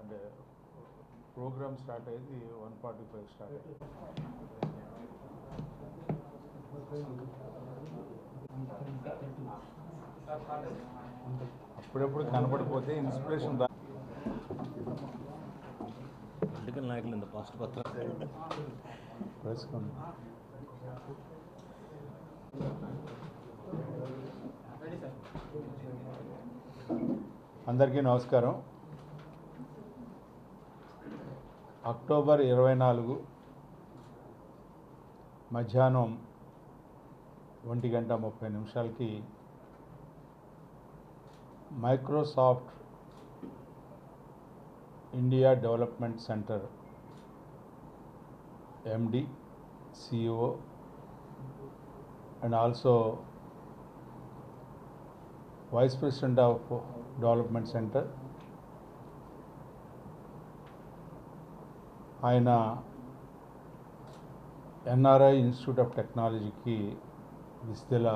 అంటే programme start అయ్యేది one forty five start అయ్యింది. అప్పుడప్పుడు కనపడిపోతే ఇన్స్పిరేషన్ దా పొలిటికల్ నాయకులు ఇంత ఫాస్ట్ పత్రం వేసుకోండి అందరికీ నమస్కారం. అక్టోబర్ ఇరవై నాలుగు మధ్యాహ్నం ఒంటి గంట ముప్పై నిమిషాలకి Microsoft India development centre MD CEO and also vice president of development centre ఆయన ఎన్ఆర్ఐ ఇన్స్టిట్యూట్ ఆఫ్ టెక్నాలజీకి విస్తెల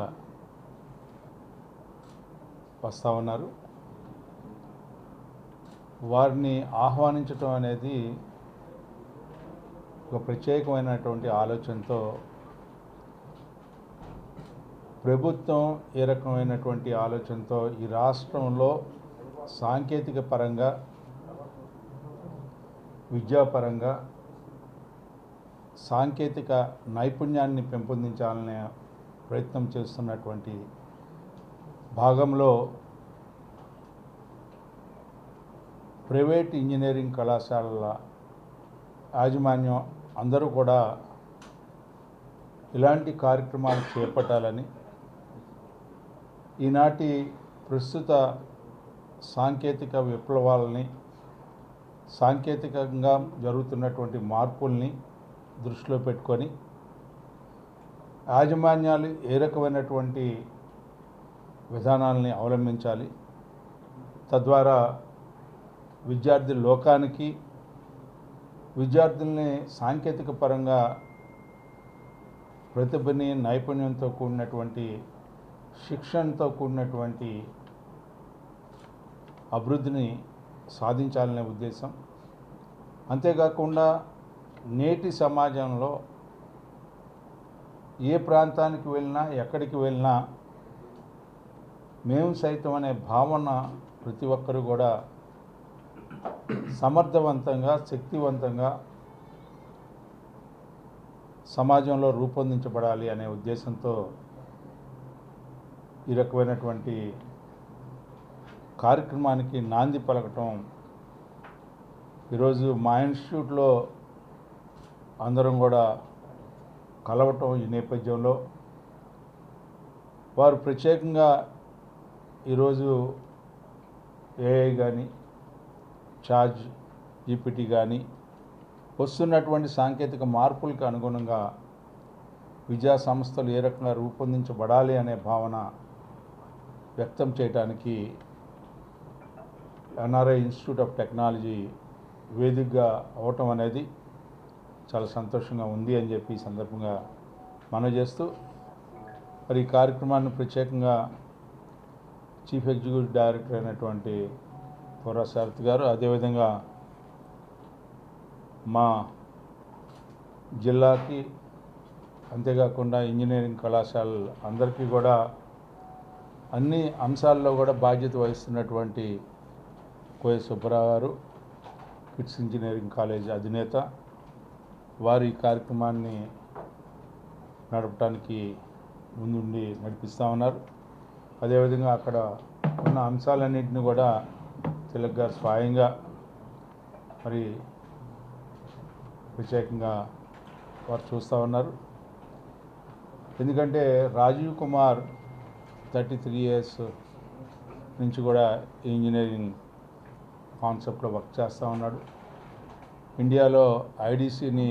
వస్తా ఉన్నారు. వారిని ఆహ్వానించటం అనేది ఒక ప్రత్యేకమైనటువంటి ఆలోచనతో ప్రభుత్వం ఏ రకమైనటువంటి ఆలోచనతో ఈ రాష్ట్రంలో సాంకేతిక పరంగా విద్యాపరంగా సాంకేతిక నైపుణ్యాన్ని పెంపొందించాలనే ప్రయత్నం చేస్తున్నటువంటి భాగంలో ప్రైవేట్ ఇంజనీరింగ్ కళాశాలల యాజమాన్యం అందరూ కూడా ఇలాంటి కార్యక్రమాలు చేపట్టాలని ఈనాటి ప్రస్తుత సాంకేతిక విప్లవాలని సాంకేతికంగా జరుగుతున్నటువంటి మార్పుల్ని దృష్టిలో పెట్టుకొని యాజమాన్యాలు ఏ రకమైనటువంటి విధానాలని అవలంబించాలి. తద్వారా విద్యార్థి లోకానికి విద్యార్థుల్ని సాంకేతిక పరంగా ప్రతిభని నైపుణ్యంతో కూడినటువంటి శిక్షణతో కూడినటువంటి అభివృద్ధిని సాధించాలనే ఉద్దేశం. అంతేకాకుండా నేటి సమాజంలో ఏ ప్రాంతానికి వెళ్ళినా ఎక్కడికి వెళ్ళినా మేము సైతం అనే భావన ప్రతి ఒక్కరు కూడా సమర్థవంతంగా శక్తివంతంగా సమాజంలో రూపొందించబడాలి అనే ఉద్దేశంతో ఈ రకమైనటువంటి కార్యక్రమానికి నాంది పలకటం. ఈరోజు మా ఇన్స్టిట్యూట్లో అందరం కూడా కలవటం ఈ నేపథ్యంలో. వారు ప్రత్యేకంగా ఈరోజు ఏఐ కానీ చార్జ్ జీపీటీ కానీ వస్తున్నటువంటి సాంకేతిక మార్పులకు అనుగుణంగా విద్యా సంస్థలు ఏ రకంగా రూపొందించబడాలి అనే భావన వ్యక్తం చేయడానికి ఎన్ఆర్ఐ ఇన్స్టిట్యూట్ ఆఫ్ టెక్నాలజీ వేదికగా అవటం అనేది చాలా సంతోషంగా ఉంది అని చెప్పి ఈ సందర్భంగా మనం చేస్తూ మరి ఈ కార్యక్రమాన్ని ప్రత్యేకంగా చీఫ్ ఎగ్జిక్యూటివ్ డైరెక్టర్ అయినటువంటి పురా శరత్ గారు అదేవిధంగా మా జిల్లాకి అంతేకాకుండా ఇంజనీరింగ్ కళాశాలలు అందరికీ కూడా అన్ని అంశాల్లో కూడా బాధ్యత వహిస్తున్నటువంటి కోయ సుబ్బరావు గారు కిట్స్ ఇంజనీరింగ్ కాలేజ్ అధినేత. వారి ఈ కార్యక్రమాన్ని నడపడానికి ముందుండి నడిపిస్తూ ఉన్నారు. అదేవిధంగా అక్కడ ఉన్న అంశాలన్నింటినీ కూడా తిలక్ గారు స్వయంగా మరి ప్రత్యేకంగా వారు చూస్తూ ఉన్నారు. ఎందుకంటే Rajiv Kumar thirty three years నుంచి కూడా ఇంజనీరింగ్ కాన్సెప్ట్లో వర్క్ చేస్తూ ఉన్నాడు. ఇండియాలో ఐడిసిని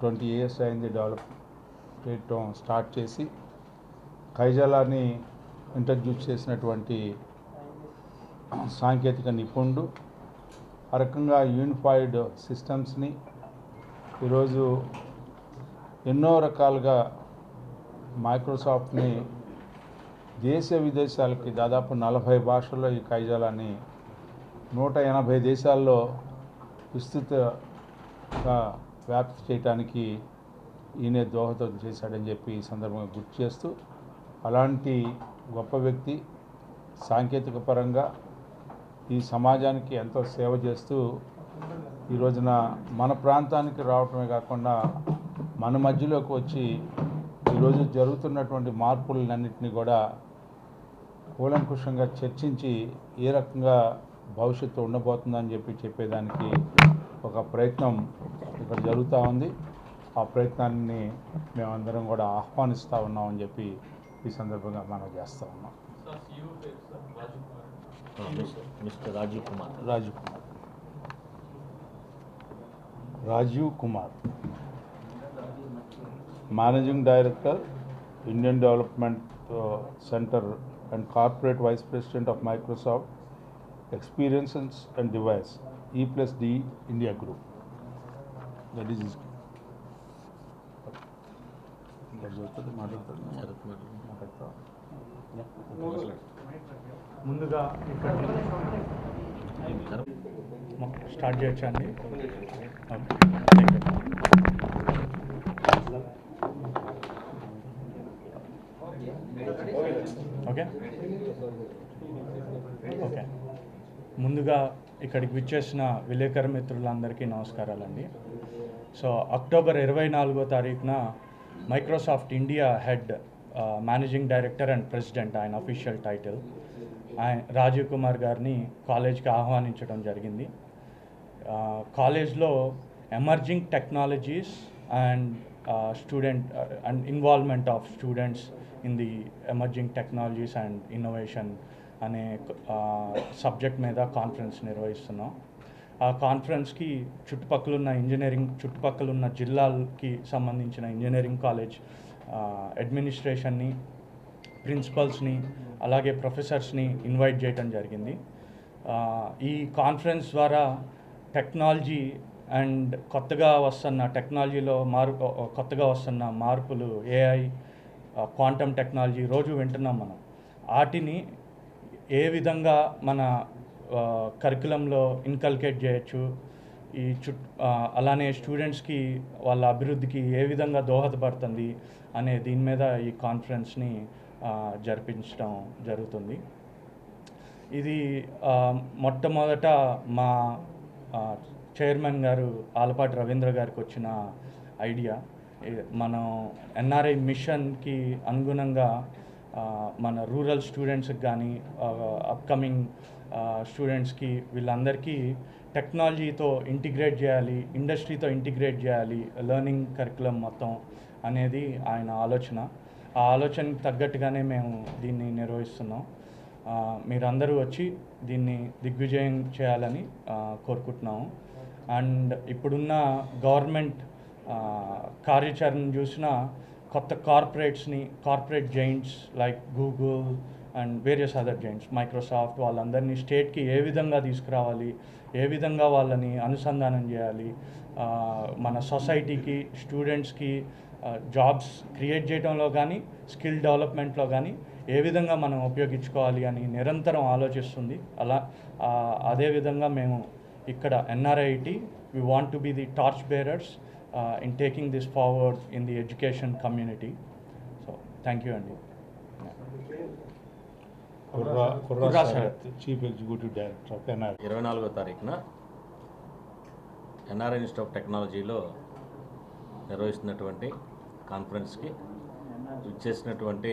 ట్వంటీ ఇయర్స్ అయింది డెవలప్ చేయటం స్టార్ట్ చేసి కైజలాని ఇంట్రడ్యూస్ చేసినటువంటి సాంకేతిక నిపుణుడు. ఆ రకంగా యూనిఫైడ్ సిస్టమ్స్ని ఈరోజు ఎన్నో రకాలుగా మైక్రోసాఫ్ట్ని దేశ విదేశాలకి దాదాపు నలభై భాషల్లో ఈ కైజాలాన్ని నూట ఎనభై దేశాల్లో విస్తృతంగా వ్యాప్తి చేయడానికి ఈయనే దోహదం చేశాడని చెప్పి ఈ సందర్భంగా గుర్తు చేస్తూ అలాంటి గొప్ప వ్యక్తి సాంకేతిక పరంగా ఈ సమాజానికి ఎంతో సేవ చేస్తూ ఈ రోజున మన ప్రాంతానికి రావటమే కాకుండా మన మధ్యలోకి వచ్చి ఈరోజు జరుగుతున్నటువంటి మార్పులన్నింటినీ కూడా కూలంకుషంగా చర్చించి ఏ రకంగా భవిష్యత్తు ఉండబోతుందని చెప్పి చెప్పేదానికి ఒక ప్రయత్నం ఇక్కడ జరుగుతూ ఉంది. ఆ ప్రయత్నాన్ని మేమందరం కూడా ఆహ్వానిస్తూ ఉన్నామని చెప్పి ఈ సందర్భంగా మనం చేస్తూ ఉన్నాం. Mister Rajiv Kumar. Rajiv Kumar. Rajiv Kumar. Managing director Indian development centre and corporate vice president of Microsoft experiences and device E plus D India group that is madam. ముందుగా ఇక్కడ స్టార్ట్ చేయొచ్చా అండి? ఓకే. ఓకే. ముందుగా ఇక్కడికి విచ్చేసిన విలేకరు మిత్రులందరికీ నమస్కారాలండి. So October ఇరవై నాలుగో తారీఖున Microsoft India head managing director and president ఆయన అఫీషియల్ టైటిల్ ఆయన రాజీవ్ కుమార్ గారిని కాలేజ్కి ఆహ్వానించడం జరిగింది. కాలేజ్లో emerging technologies and student and involvement of students in the emerging technologies and innovation అనే సబ్జెక్ట్ మీద కాన్ఫరెన్స్ నిర్వహిస్తున్నాం. ఆ కాన్ఫరెన్స్కి చుట్టుపక్కల ఉన్న ఇంజనీరింగ్ చుట్టుపక్కల ఉన్న జిల్లాలకి సంబంధించిన ఇంజనీరింగ్ కాలేజ్ అడ్మినిస్ట్రేషన్ని ప్రిన్సిపల్స్ని అలాగే ప్రొఫెసర్స్ని ఇన్వైట్ చేయడం జరిగింది. ఈ కాన్ఫరెన్స్ ద్వారా టెక్నాలజీ అండ్ కొత్తగా వస్తున్న టెక్నాలజీలో మార్పు కొత్తగా వస్తున్న మార్పులు ఏఐ క్వాంటమ్ టెక్నాలజీ రోజు వింటున్నాం మనం. వాటిని ఏ విధంగా మన కరికులంలో ఇన్కల్కేట్ చేయొచ్చు? ఈ చుట్ అలానే స్టూడెంట్స్కి వాళ్ళ అభివృద్ధికి ఏ విధంగా దోహదపడుతుంది అనే దీని మీద ఈ కాన్ఫరెన్స్ని జరిపించడం జరుగుతుంది. ఇది మొట్టమొదట మా చైర్మన్ గారు ఆలపాటి రవీంద్ర గారికి వచ్చిన ఐడియా మనం ఎన్ఆర్ఐ మిషన్కి అనుగుణంగా మన రూరల్ స్టూడెంట్స్కి కానీ అప్కమింగ్ స్టూడెంట్స్కి వీళ్ళందరికీ టెక్నాలజీతో ఇంటిగ్రేట్ చేయాలి ఇండస్ట్రీతో ఇంటిగ్రేట్ చేయాలి లెర్నింగ్ కరికులం మొత్తం అనేది ఆయన ఆలోచన. ఆ ఆలోచనకి తగ్గట్టుగానే మేము దీన్ని నిర్వహిస్తున్నాం. మీరందరూ వచ్చి దీన్ని దిగ్విజయం చేయాలని కోరుకుంటున్నాము. అండ్ ఇప్పుడున్న గవర్నమెంట్ కార్యాచరణ చూసిన కొత్త కార్పొరేట్స్ని corporate giants like Google and various other giants Microsoft వాళ్ళందరినీ స్టేట్కి ఏ విధంగా తీసుకురావాలి ఏ విధంగా వాళ్ళని అనుసంధానం చేయాలి మన సొసైటీకి స్టూడెంట్స్కి జాబ్స్ క్రియేట్ చేయడంలో కానీ స్కిల్ డెవలప్మెంట్లో కానీ ఏ విధంగా మనం ఉపయోగించుకోవాలి అని నిరంతరం ఆలోచిస్తుంది. అలా అదేవిధంగా మేము ఇక్కడ NRIT we want to be the torch bearers in taking this forward in the education community so thank you అండి Kurra Kurra Kurra Sarath chief executive director of NR ఇరవై నాలుగో తారీఖున ఎన్ఆర్ఐ ఇన్స్టిట్యూట్ ఆఫ్ టెక్నాలజీలో నిర్వహిస్తున్నటువంటి కాన్ఫరెన్స్కి ఇచ్చేసినటువంటి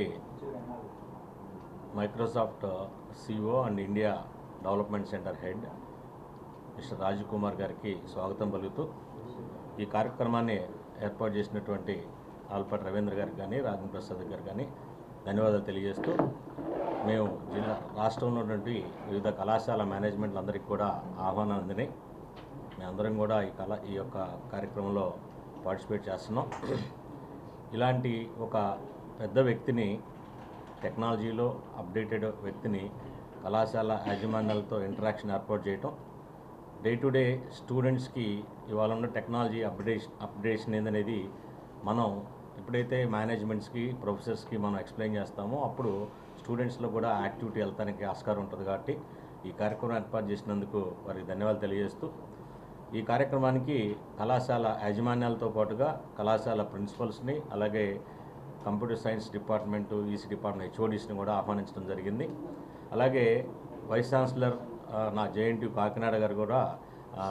Microsoft CEO and India development centre head mister Rajiv Kumar గారికి స్వాగతం పలుకుతూ ఈ కార్యక్రమాన్ని ఏర్పాటు చేసినటువంటి ఆల్పాటి రవీంద్ర గారికి కానీ రాజన్ ప్రసాద్ గారు కానీ ధన్యవాదాలు తెలియజేస్తూ మేము జిల్లా రాష్ట్రంలో ఉన్నటువంటి వివిధ కళాశాల మేనేజ్మెంట్లందరికీ కూడా ఆహ్వానం అందినాయి. మేమందరం కూడా ఈ కళ ఈ యొక్క కార్యక్రమంలో పార్టిసిపేట్ చేస్తున్నాం. ఇలాంటి ఒక పెద్ద వ్యక్తిని టెక్నాలజీలో అప్డేటెడ్ వ్యక్తిని కళాశాల యాజమాన్యాలతో ఇంటరాక్షన్ ఏర్పాటు చేయటం డే టు డే స్టూడెంట్స్కి ఇవాళ ఉన్న టెక్నాలజీ అప్డేషన్ అప్డేషన్ ఏందనేది మనం ఎప్పుడైతే మేనేజ్మెంట్స్కి ప్రొఫెసర్స్కి మనం ఎక్స్ప్లెయిన్ చేస్తామో అప్పుడు స్టూడెంట్స్లో కూడా యాక్టివిటీ వెళ్తానికి ఆస్కారం ఉంటుంది కాబట్టి ఈ కార్యక్రమం ఏర్పాటు చేసినందుకు వారికి ధన్యవాదాలు తెలియజేస్తూ ఈ కార్యక్రమానికి కళాశాల యాజమాన్యాలతో పాటుగా కళాశాల ప్రిన్సిపల్స్ని అలాగే computer science department EC department హెచ్ఓడిస్ని కూడా ఆహ్వానించడం జరిగింది. అలాగే వైస్ ఛాన్సలర్ నా జేఎన్టీ కాకినాడ గారు కూడా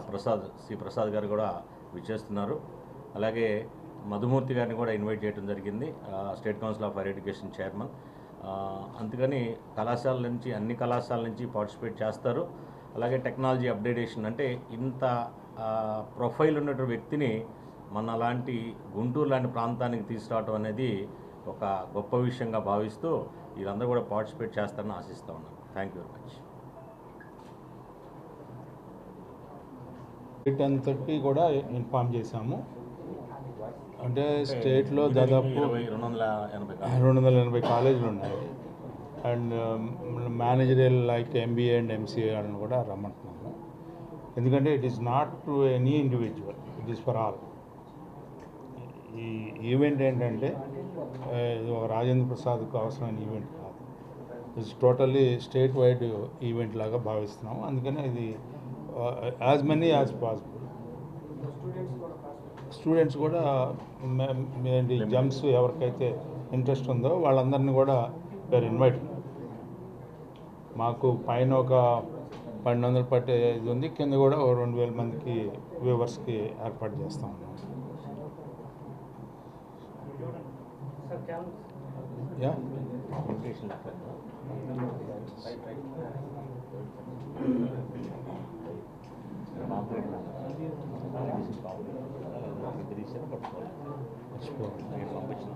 ప్రసాద్ సి ప్రసాద్ గారు కూడా విచ్చేస్తున్నారు. అలాగే మధుమూర్తి గారిని కూడా ఇన్వైట్ చేయడం జరిగింది state council of higher education chairman. అందుకని కళాశాల నుంచి అన్ని కళాశాల నుంచి పార్టిసిపేట్ చేస్తారు. అలాగే టెక్నాలజీ అప్డేటేషన్ అంటే ఇంత ప్రొఫైల్ ఉన్నటువంటి వ్యక్తిని మన లాంటి గుంటూరు లాంటి ప్రాంతానికి తీసుకురావటం అనేది ఒక గొప్ప విషయంగా భావిస్తూ వీరందరూ కూడా పార్టిసిపేట్ చేస్తారని ఆశిస్తూ ఉన్నాను. Thank you very much. State అంతటి కూడా ఇన్ఫామ్ చేశాము. అంటే స్టేట్లో దాదాపు రెండు వందల ఎనభై రెండు వందల ఎనభై కాలేజీలు ఉన్నాయి and managerial like MBA and MCA అని కూడా రమ్మంటున్నాము. ఎందుకంటే it is not to any individual it is for all ఈ ఈవెంట్ ఏంటంటే రాజేంద్ర ప్రసాద్కు అవసరమైన ఈవెంట్ కాదు. It's totally state wide event లాగా భావిస్తున్నాము. అందుకనే ఇది as many as possible students కూడా మే- ఏంటి జమ్స్ ఎవరికైతే ఇంట్రెస్ట్ ఉందో వాళ్ళందరినీ కూడా వేరు ఇన్వైట్ మాకు పైన ఒక పన్నెండు వందలు పట్టే ఇది ఉంది. కింద కూడా ఓ రెండు వేల మందికి వ్యూవర్స్కి ఏర్పాటు చేస్తాం. ఉన్నాం యా Invitation letter. Pamphlet లాగా. This is pamphlet. ఇది తీశారు, పట్టుకోవాలి. పంపించిన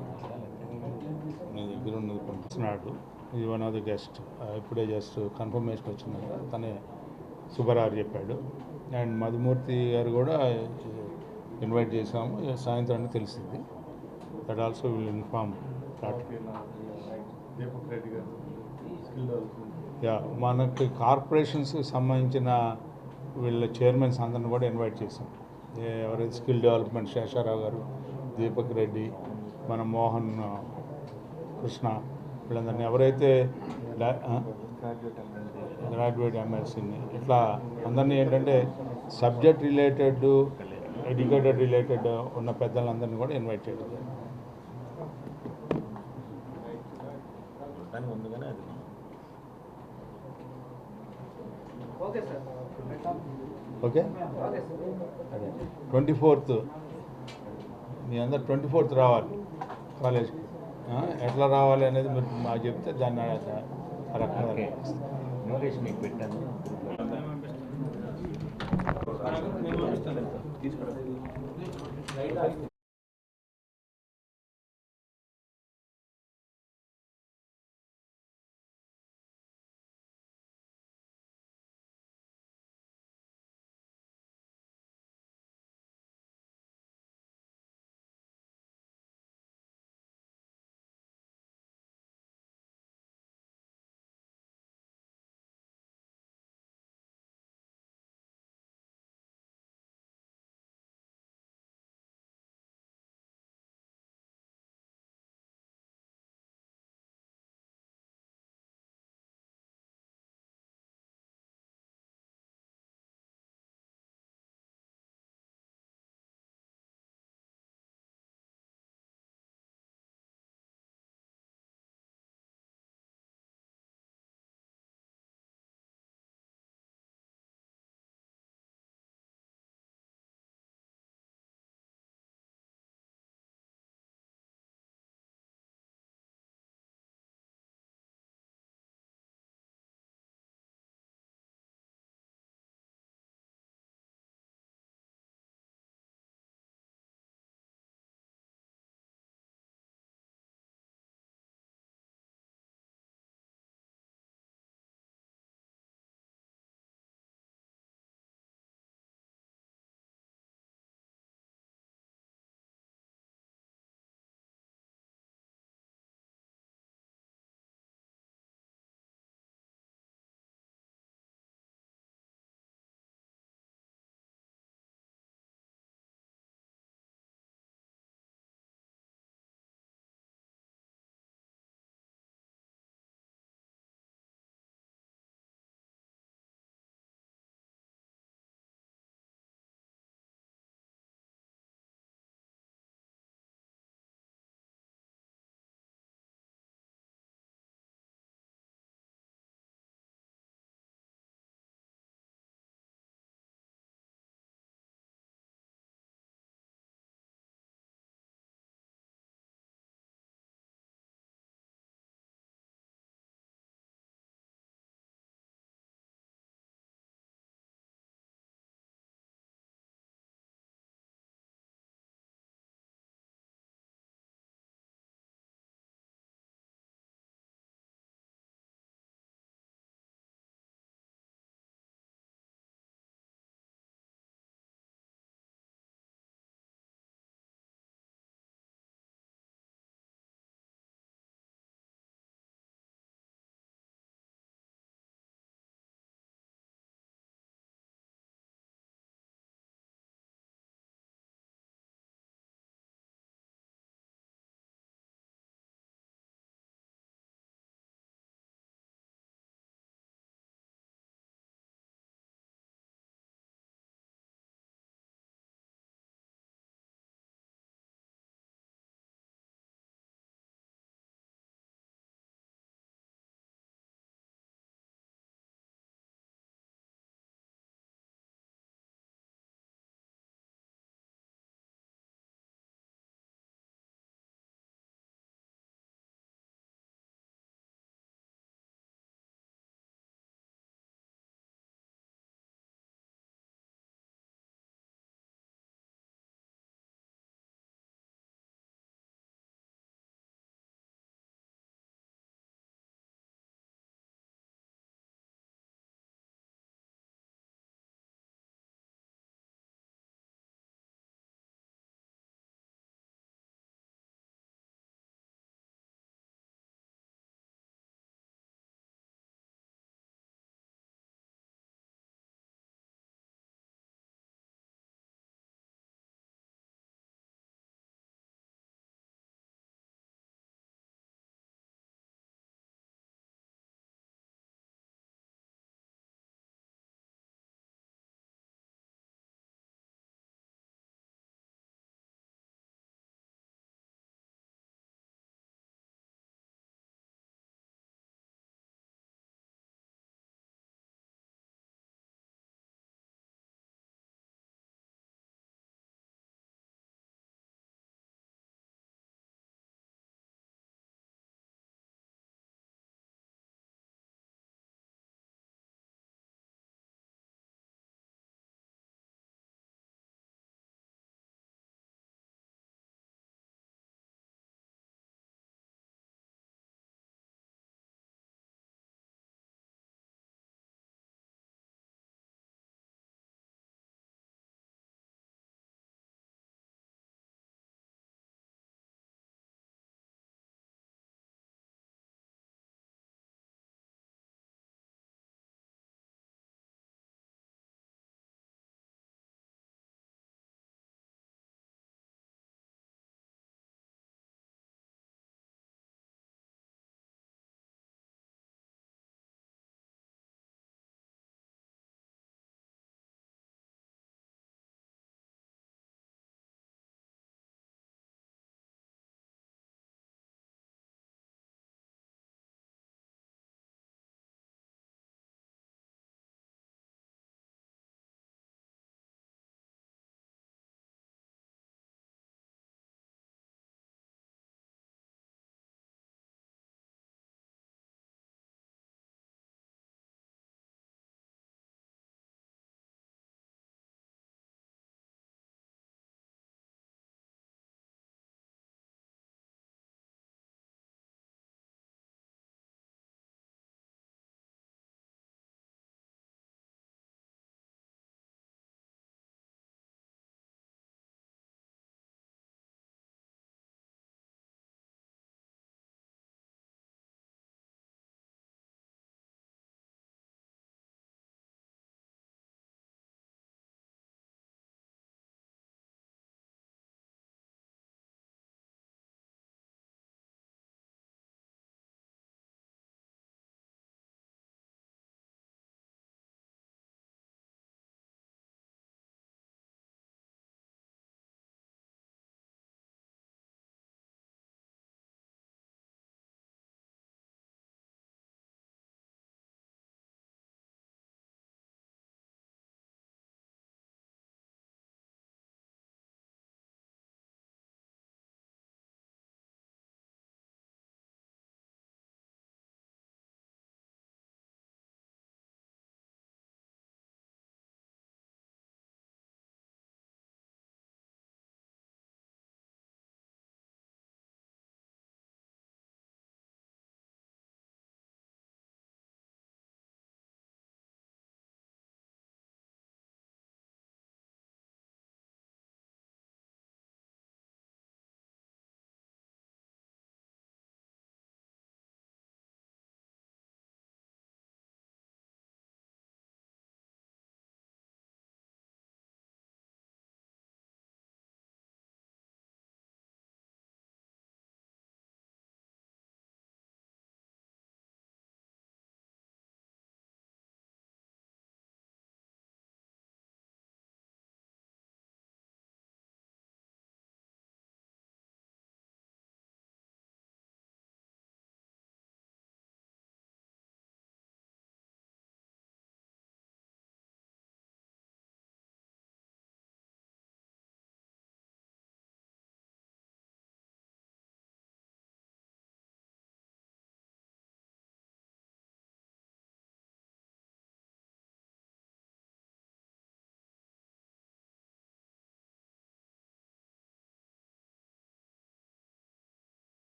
దగ్గర ఉన్నది పంపిస్తున్నాడు. ఇది వన్ ఆఫ్ ది గెస్ట్ ఇప్పుడే జస్ట్ కన్ఫర్మేషన్ వచ్చిందంట. తనే సుబ్బరారు చెప్పాడు. అండ్ మధుమూర్తి గారు కూడా ఇన్వైట్ చేసాము సాయంత్రానికి తెలిసింది. దట్ ఆల్సో విల్ ఇన్ఫార్మ్ యా మనకి కార్పొరేషన్స్కి సంబంధించిన వీళ్ళ చైర్మన్స్ అందరిని కూడా ఇన్వైట్ చేసాం ఎవరైతే స్కిల్ డెవలప్మెంట్ శేషారావు గారు దీపక్ రెడ్డి మన మోహన్ కృష్ణ వీళ్ళందరినీ ఎవరైతే? గ్రాడ్యుయేట్ ఎమ్మెల్సీని ఇట్లా అందరినీ ఏంటంటే సబ్జెక్ట్ రిలేటెడ్ ఎడ్యుకేటెడ్ రిలేటెడ్ ఉన్న పెద్దలందరినీ కూడా ఇన్వైట్ చేయడం ముందుగానే అది ఓకే? అదే. Twenty fourth. మీ అందరు ట్వంటీ ఫోర్త్ రావాలి కాలేజ్కి. ఎట్లా రావాలి అనేది మీరు మాకు చెప్తే దాన్ని రకంగా మీకు పెట్టాను.